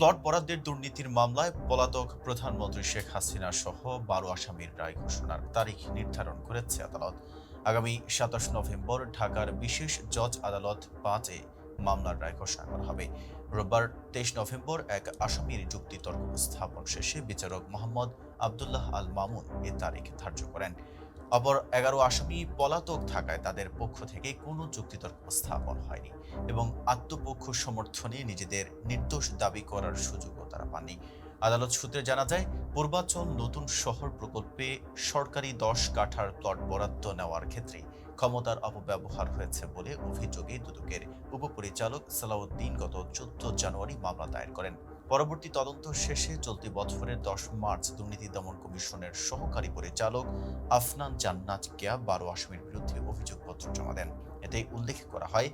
Plot বরাদ্দের দুর্নীতির মামলায় পলাতক প্রধানমন্ত্রী শেখ হাসিনা সহ বারো আসামির রায় ঘোষণার তারিখ নির্ধারণ করেছে আদালত। আগামী সাতাশ নভেম্বর ঢাকার বিশেষ জজ আদালত পাঁচে মামলার রায় ঘোষণা করা হবে। রোববার তেইশ নভেম্বর এক আসামির যুক্তিতর্ক উপস্থাপন শেষে বিচারক মোহাম্মদ আবদুল্লাহ আল মামুন এ তারিখ ধার্য করেন। অপর এগারো আসামি পলাতক থাকায় তাদের পক্ষ থেকে কোনো যুক্তিতর্ক স্থাপন হয়নি এবং আত্মপক্ষ সমর্থনে নিজেদের নির্দোষ দাবি করার সুযোগও তারা পাননি। আদালত সূত্রে জানা যায়, পূর্বাচল নতুন শহর প্রকল্পে সরকারি দশ কাঠার প্লট বরাদ্দ নেওয়ার ক্ষেত্রে ক্ষমতার অপব্যবহার হয়েছে বলে অভিযোগে দুদকের উপপরিচালক সালাউদ্দিন গত চোদ্দ জানুয়ারি মামলা দায়ের করেন। পরবর্তী তদন্ত শেষে চলতি বছরের দশ মার্চ দুর্নীতি দমন কমিশনের সহকারী পরিচালক আফনান জান্নাত কেয়া বারো আসামির বিরুদ্ধে অভিযোগপত্র জমা দেন। এতে উল্লেখ করা হয়,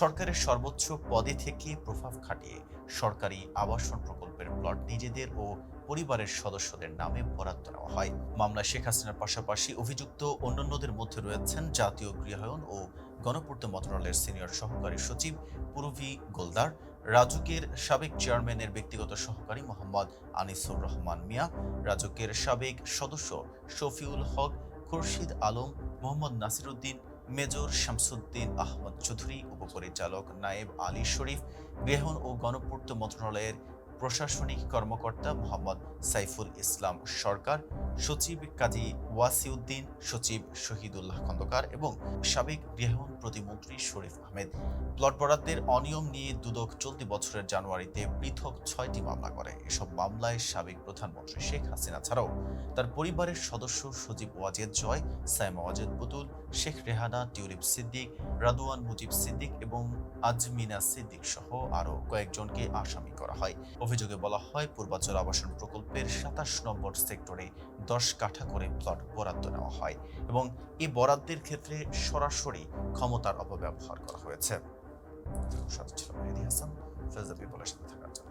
সরকারের সর্বোচ্চ পদে থেকে প্রভাব খাটিয়ে সরকারি আবাসন প্রকল্পের প্লট নিজেদের ও পরিবারের সদস্যদের নামে বরাদ্দ নেওয়া হয়। মামলায় শেখ হাসিনার পাশাপাশি অভিযুক্ত অন্যান্যদের মধ্যে রয়েছেন জাতীয় গৃহায়ন ও গণপূর্ত মন্ত্রণালয়ের সিনিয়র সহকারী সচিব পুরভি গোলদার রাজুকের সাবেক চেয়ারম্যানের ব্যক্তিগত সহকারী মোহাম্মদ আনিসুর রহমান মিয়া রাজুকের সাবেক সদস্য শফিউল হক, খুরশিদ আলম মোহাম্মদ নাসিরুদ্দিন মেজর শামসুদ্দিন আহমদ চৌধুরী উপপরিচালক নায়েব আলী শরীফ গৃহণ ও গণপূর্ত মন্ত্রণালয়ের প্রশাসনিক কর্মকর্তা মোহাম্মদ সাইফুল ইসলাম সরকার, সচিব কাজী ওয়াসিউদ্দিন, সচিব শহীদুল্লাহ খন্দকার এবং সাবেক গৃহণ প্রতিমন্ত্রী শরীফ আহমেদ। প্লট বরাদ্দের অনিয়ম নিয়ে দুদক চলতি বছরের জানুয়ারিতে পৃথক ছয়টি মামলা করে। এসব মামলায় সাবেক প্রধানমন্ত্রী শেখ হাসিনা ছাড়াও তার পরিবারের সদস্য সজীব ওয়াজেদ জয়, সাইমা ওয়াজেদ পুতুল শেখ রেহানা, টিউলিপ সিদ্দিক, রাদওয়ান মুজিব সিদ্দিক এবং আজমিনা সিদ্দিক সহ আরও কয়েকজনকে আসামি করা হয়। অভিযোগে বলা হয়, পূর্বাচল আবাসন প্রকল্পের সাতাশ নম্বর সেক্টরে দশ কাঠা করে প্লট বরাদ্দ নেওয়া হয় এবং এই বরাদ্দের ক্ষেত্রে সরাসরি ক্ষমতার অপব্যবহার করা হয়েছে। ছিল মেহেদি হাসান সাথে থাকার জন্য